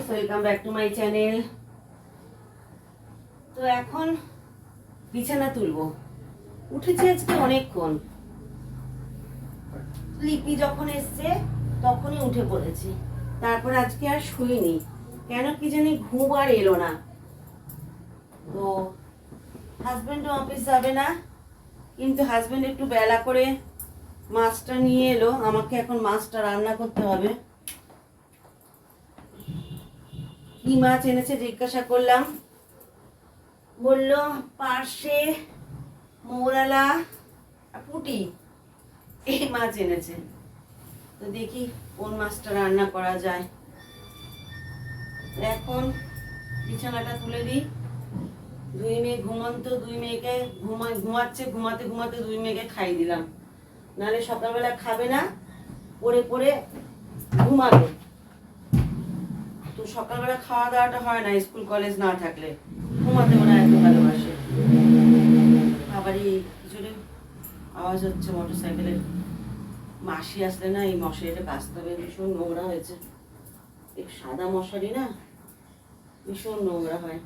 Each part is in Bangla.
Guys welcome back to my channel তো এখন বিছানা তুলবো। উঠেছে আজকে অনেকক্ষণ। লিপি যখন এসছে, তখনই উঠে পড়েছি। তারপর আজকে আর শুইনি। কেন কি জানি ঘুম আর এলো না। তো হাজব্যান্ডও অফিস যাবে না। কিন্তু হাজব্যান্ড একটু বেলা করে মাছটা নিয়ে এলো। আমাকে এখন মাছটা রান্না করতে হবে। কি মাছ এনেছে জিজ্ঞাসা করলাম। বলল পার্শে মৌরালা পুটি। এই মাছ এনেছে। তো দেখি কোন মাছটা রান্না করা যায়। এখন বিছানাটা তুলে দিই। দুই মেয়ে ঘুমন্ত, দুই মেয়েকে ঘুমা ঘুমাচ্ছে, ঘুমাতে ঘুমাতে দুই মেয়েকে খাই দিলাম। নাহলে সকালবেলা খাবে না পরে পরে ঘুমাবে। তো সকালবেলা খাওয়া দাওয়াটা হয় না, স্কুল, কলেজ না থাকলে। ঘুমাতে ওরা এত ভালোবাসে। আবারই কিছুটা আওয়াজ হচ্ছে মোটর সাইকেলের মাসি আসলে না, এই মশারিটা কাচতে হবে ভীষণ নোংরা হয়েছে। এই সাদা মশারি না, ভীষণ নোংরা হয়।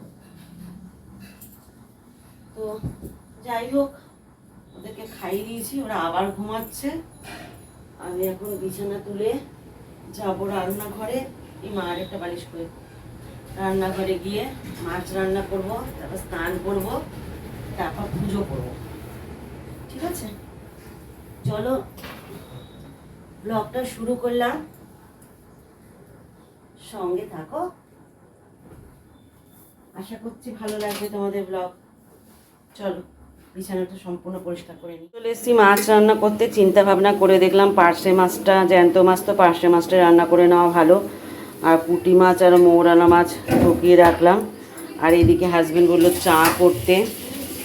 তো যাই হোক, ওদেরকে খাইয়ে দিয়েছি, ওরা আবার ঘুমাচ্ছে। আমি এখন বিছানা তুলে যাব রান্নাঘরে। এই মার একটা বালিশ করে। রান্নাঘরে গিয়ে মাছ রান্না করব, তারপর স্নান করব, তারপর পুজো করব। ঠিক আছে? চলো ব্লগটা শুরু করলাম। সঙ্গে থাকো। আশা করছি ভালো লাগবে তোমাদের ব্লগ চলো, বিছানাটা সম্পূর্ণ পরিষ্কার করে নিই। চলে এসেছি, মাছ রান্না করতে। চিন্তা ভাবনা করে দেখলাম পার্শে মাছটা, জ্যান্ত মাছ তো পার্শে মাছটা রান্না করে নেওয়া ভালো। আর পুঁটি মাছ আর মৌরালা মাছ ঢুকিয়ে রাখলাম। আর এদিকে হাজব্যান্ড বলল, চা করতে।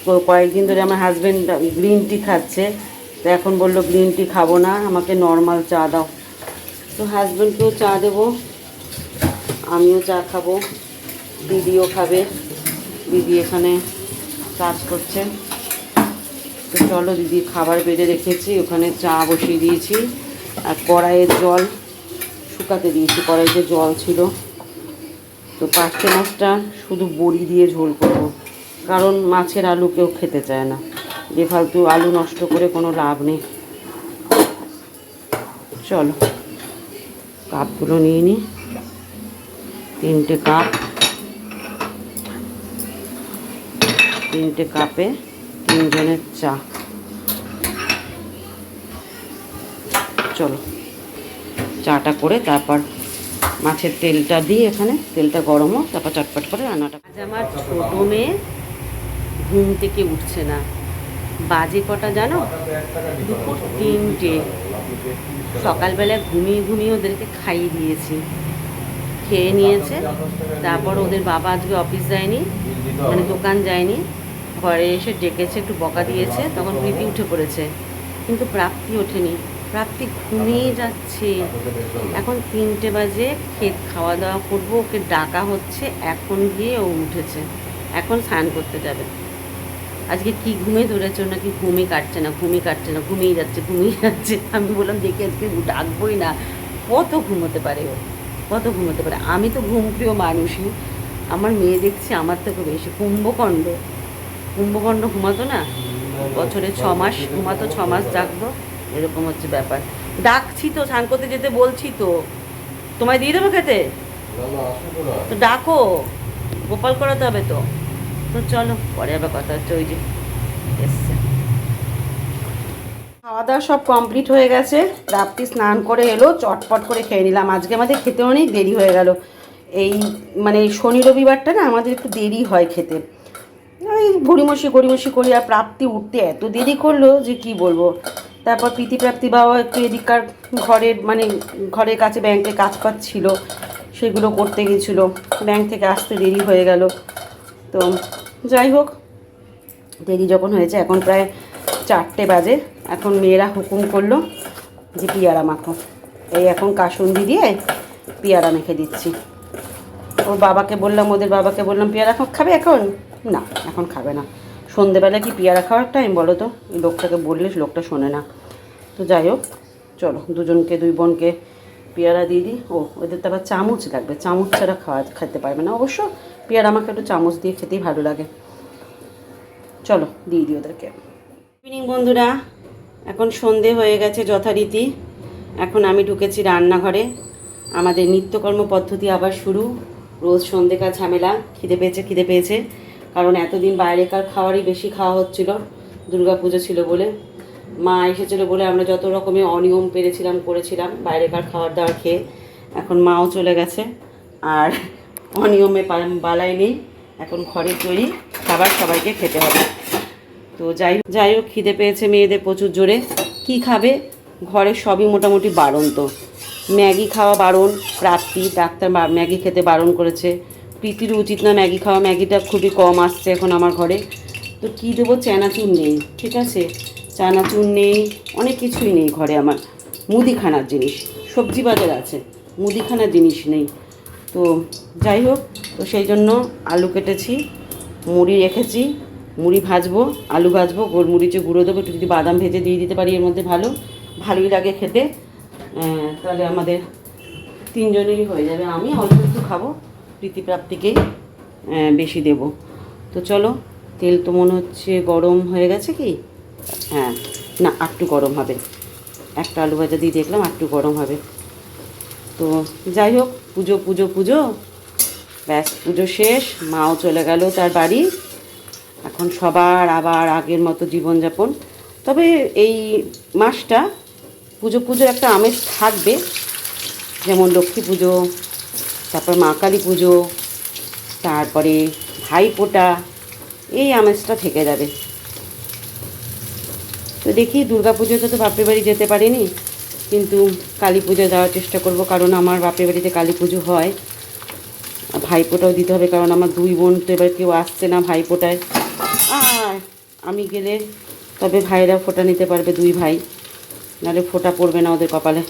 তো কয়েকদিন ধরে আমার হাজব্যান্ড গ্রিন টি খাচ্ছে। তো এখন বলল গ্রিন টি খাব না, আমাকে নর্মাল চা দাও। তো হাজব্যান্ডকেও চা দেবো, আমিও চা খাব। দিদিও খাবে। দিদি এখানে কাজ করছে। তো চলো দিদি খাবার বেড়ে রেখেছি, ওখানে চা বসিয়ে দিয়েছি। আর কড়াইয়ের জল শুকাতে দিয়েছি, কড়াইতে জল ছিল। তো পাঁচটে মাছটা শুধু বড়ি দিয়ে ঝোল করব। কারণ মাছের আলু কেউ খেতে চায় না। যে ফালতু আলু নষ্ট করে কোনো লাভ নেই। চলো, কাপগুলো নিয়ে নিই তিনটে কাপ। তিনটে কাপে তিনজনের চা। চলো। চাটা করে তারপর মাছের তেলটা দিই এখানে তেলটা গরম হোক, তারপর চটপট করে রান্নাটা। আজ আমার ছোটো মেয়ে ঘুম থেকে উঠছে না। বাজে কটা জানো? দুপুর তিনটে। সকালবেলা ঘুমিয়ে ঘুমিয়ে ওদেরকে খাইয়ে দিয়েছি। খেয়ে নিয়েছে। তারপর ওদের বাবা আজকে অফিস যায়নি মানে দোকান যায়নি। ঘরে এসে ডেকেছে, একটু বকা দিয়েছে। তখন প্রীতি উঠে পড়েছে। কিন্তু প্রাপ্তি ওঠেনি। প্রাপ্তি ঘুমিয়ে যাচ্ছে। এখন তিনটে বাজে, খেত খাওয়া দাওয়া করব, ওকে ডাকা হচ্ছে, এখন গিয়ে ও উঠেছে। এখন স্নান করতে যাবে। আজকে কি ঘুমে ধরেছে নাকি ঘুমই কাটছে না, ঘুমই কাটছে না, ঘুমিয়ে যাচ্ছে ঘুমিয়ে যাচ্ছে। আমি বললাম, দেখি আজকে ডাকবই না। কত ঘুমোতে পারে ও? কত ঘুমোতে পারে? আমি তো ঘুমপ্রিয় মানুষই। আমার মেয়ে দেখছি, আমার থেকে বেশি। কুম্ভকণ্ড কুম্ভকণ্ড ঘুমাতো না? বছরে ছ মাস, ঘুমাতো ছ মাস জাগবো এরকম হচ্ছে ব্যাপার। ডাকছি তো স্নান করতে যেতে বলছি তো। তোমায় দিয়ে দেবো খেতে? তো ডাকো। গোপাল করাতে হবে তো। তো চলো পরে আবার কথা হচ্ছে ওই যে এসছে। খাওয়া দাওয়া সব কমপ্লিট হয়ে গেছে। রাত্রি স্নান করে এলো চটপট করে খেয়ে নিলাম। আজকে আমাদের খেতে অনেক দেরি হয়ে গেল। এই মানে শনি রবিবারটা না আমাদের একটু দেরি হয় খেতে। ওই ভুড়িমসি গড়িমসি করি আর প্রাপ্তি উঠতে এত দেরি করল যে কি বলব? তারপর প্রীতিপ্রাপ্তি বাবা একটু এদিককার ঘরের মানে ঘরের কাছে ব্যাংকে কাজ ছিল, সেগুলো করতে গেছিল। ব্যাংক থেকে আসতে দেরি হয়ে গেল। তো যাই হোক, দেরি যখন হয়েছে, এখন প্রায় চারটে বাজে। এখন মেয়েরা হুকুম করল যে পিয়ারা মাখো। এই এখন কাসুন্দি দিয়ে পেয়ারা মেখে দিচ্ছি। ওর বাবাকে বললাম, ওদের বাবাকে বললাম, পেয়ারা খা- খাবে এখন? না, এখন খাবে না। সন্ধেবেলা কি পেয়ারা খাওয়ার টাইম বলো তো? লোকটাকে বললে লোকটা শোনে না। তো যাই হোক, চলো, দুজনকে, দুই বোনকে পেয়ারা দিয়ে দিই। ও, ওদের তো আবার চামচ লাগবে। চামচ ছাড়া খাওয়া, খেতে পারবে না। অবশ্য পেয়ারা আমাকে একটু চামচ দিয়ে খেতেই ভালো লাগে। চলো, দিয়ে দিই ওদেরকে। ইভিনিং বন্ধুরা। এখন সন্ধে হয়ে গেছে যথারীতি। এখন আমি ঢুকেছি রান্নাঘরে। আমাদের নিত্যকর্ম পদ্ধতি আবার শুরু। রোজ সন্ধেকার ঝামেলা। খিদে পেয়েছে খিদে পেয়েছে। কারণ এতদিন বাইরেকার খাওয়ারই বেশি খাওয়া হচ্ছিল পুজো ছিল বলে। মা এসেছিল বলে আমরা যত রকমের অনিয়ম পেরেছিলাম, করেছিলাম, বাইরেকার খাবার দাবার খেয়ে এখন মাও চলে গেছে। আর অনিয়মে বালাই নেই, এখন ঘরের তৈরি, খাবার সবাইকে খেতে হবে। তো যাই যাই হোক, খিদে পেয়েছে মেয়েদের প্রচুর জোরে। কি খাবে? ঘরে সবই মোটামুটি বারণ তো। ম্যাগি খাওয়া বারণ, প্রাপ্তি, ডাক্তার ম্যাগি খেতে বারণ করেছে। প্রীতির উচিত না, ম্যাগি খাওয়া। ম্যাগিটা খুবই কম আসছে এখন আমার ঘরে। তো কী দেবো? চানাচুর নেই, ঠিক আছে? চানাচুর নেই, অনেক কিছুই নেই ঘরে আমার। মুদিখানার জিনিস, সবজি বাজার আছে, মুদিখানার জিনিস নেই। তো যাই হোক, তো সেই জন্য আলু কেটেছি, মুড়ি রেখেছি, মুড়ি ভাজবো, আলু ভাজবো, গোলমরিচে গুঁড়ো দেবো, একটু যদি বাদাম ভেজে দিয়ে দিতে পারি এর মধ্যে ভালো, ভালোই লাগে খেতে। তাহলে আমাদের তিনজনেরই হয়ে যাবে, আমি অল্প একটু খাব। প্রীতিপ্রাপ্তিকেই বেশি দেব। তো চলো, তেল তো মনে হচ্ছে গরম হয়ে গেছে কি? হ্যাঁ না একটু গরম হবে। একটা আলু ভাজা দিয়ে দেখলাম একটু গরম হবে। তো যাই হোক, পুজো পুজো পুজো। ব্যাস, পুজো শেষ, মাও চলে গেল তার বাড়ি। এখন সবার আবার আগের মতো জীবনযাপন। তবে এই মাসটা পুজো, পুজোর একটা আমেজ থাকবে। যেমন লক্ষ্মী পুজো তারপর মা কালী পুজো, তারপরে ভাইফোঁটা এই আমেজটা থেকে যাবে। তো দেখি দুর্গা পুজোতে তো বাপের বাড়ি যেতে পারিনি, কিন্তু কালী পুজো যাওয়ার চেষ্টা করব, কারণ আমার বাপের বাড়িতে কালী পুজো হয়। ভাইফোঁটাও দিতে হবে, কারণ আমার দুই বোন তো এবার কেউ আসছে না ভাইফোঁটায় আর আমি গেলে তবে ভাইরা ফোঁটা নিতে পারবে, দুই ভাই। নাহলে ফোঁটা পড়বে না ওদের কপালে।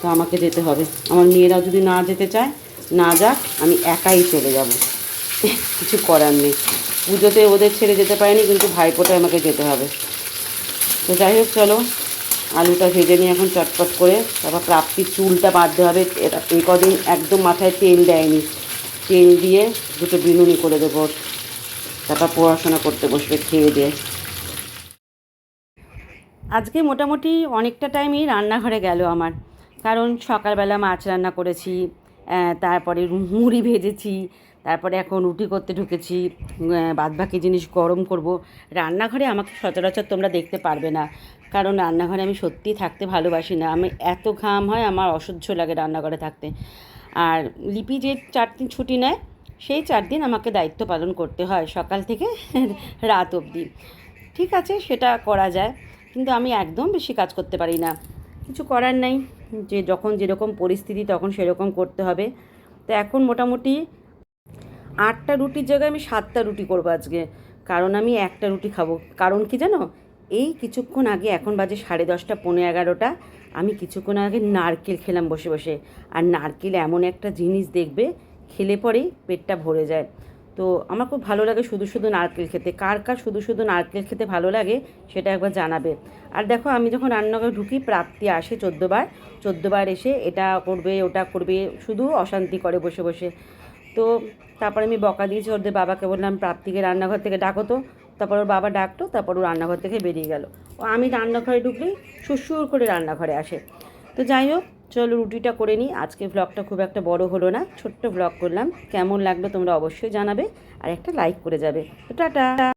তো আমাকে যেতে হবে। আমার মেয়েরা যদি না যেতে চায় না যাক, আমি একাই চলে যাব। কিছু করার নেই। পুজোতে ওদের ছেড়ে যেতে পারিনি, কিন্তু ভাইফোঁটায় আমাকে যেতে হবে। তো যাই হোক, চলো। আলুটা ভেজে নিয়ে এখন চটপট করে। তারপর প্রাপ্তির চুলটা বাঁধতে হবে। এই কদিন একদম মাথায় তেল দেয়নি। তেল দিয়ে দুটো বিনুনি করে দেবো তারপর পড়াশোনা করতে বসবে খেয়ে দিয়ে। আজকে মোটামুটি অনেকটা টাইমই রান্নাঘরে গেল আমার। কারণ সকালবেলা মাছ রান্না করেছি তারপরে মুড়ি ভেজেছি, তারপরে এখন রুটি করতে ঢুকেছি বাদ বাকি জিনিস গরম করব। রান্নাঘরে আমাকে সচরাচর তোমরা দেখতে পারবে না, কারণ রান্নাঘরে আমি সত্যিই থাকতে ভালোবাসি না। আমি এত ঘাম হয় আমার অসহ্য লাগে রান্নাঘরে থাকতে। আর লিপি যে চার দিন ছুটি নেয়, সেই চার দিন আমাকে দায়িত্ব পালন করতে হয় সকাল থেকে রাত অবধি। ঠিক আছে, সেটা করা যায়, কিন্তু আমি একদম বেশি কাজ করতে পারি না। কিছু করার নাই। যে যখন যেরকম পরিস্থিতি তখন সেরকম করতে হবে। তো এখন মোটামুটি আটটা রুটির জায়গায় আমি সাতটা রুটি করব আজকে। কারণ আমি একটা রুটি খাব। কারণ কি জানো? এই কিছুক্ষণ আগে এখন বাজে সাড়ে দশটা পনেরো এগারোটা। আমি কিছুক্ষণ আগে নারকেল খেলাম বসে বসে। আর নারকেল এমন একটা জিনিস দেখবে, খেলে পরেই পেটটা ভরে যায়। তো আমার খুব ভালো লাগে শুধু শুধু নারকেল খেতে। কার কার শুধু শুধু নারকেল খেতে ভালো লাগে সেটা একবার জানাবে। আর দেখো আমি যখন রান্নাঘরে ঢুকি, প্রাপ্তি আসে চোদ্দোবার চোদ্দোবার এসে এটা করবে, ওটা করবে, শুধু অশান্তি করে বসে বসে। তো তারপরে আমি বকা দিয়েছি, ওদের বাবাকে বললাম, প্রাপ্তিকে রান্নাঘর থেকে ডাকো তো। তারপর ওর বাবা ডাকতো তারপর ও রান্নাঘর থেকে বেরিয়ে গেল। ও আমি রান্নাঘরে ঢুকলেই সুরসুর করে রান্নাঘরে আসে। তো যাই হোক চলো রুটিটা করে নিই। আজকে ব্লগটা খুব একটা বড় হলো না, ছোট্ট ব্লগ করলাম। কেমন লাগল তোমরা অবশ্যই জানাবে আর একটা লাইক করে যাবে। টাটা।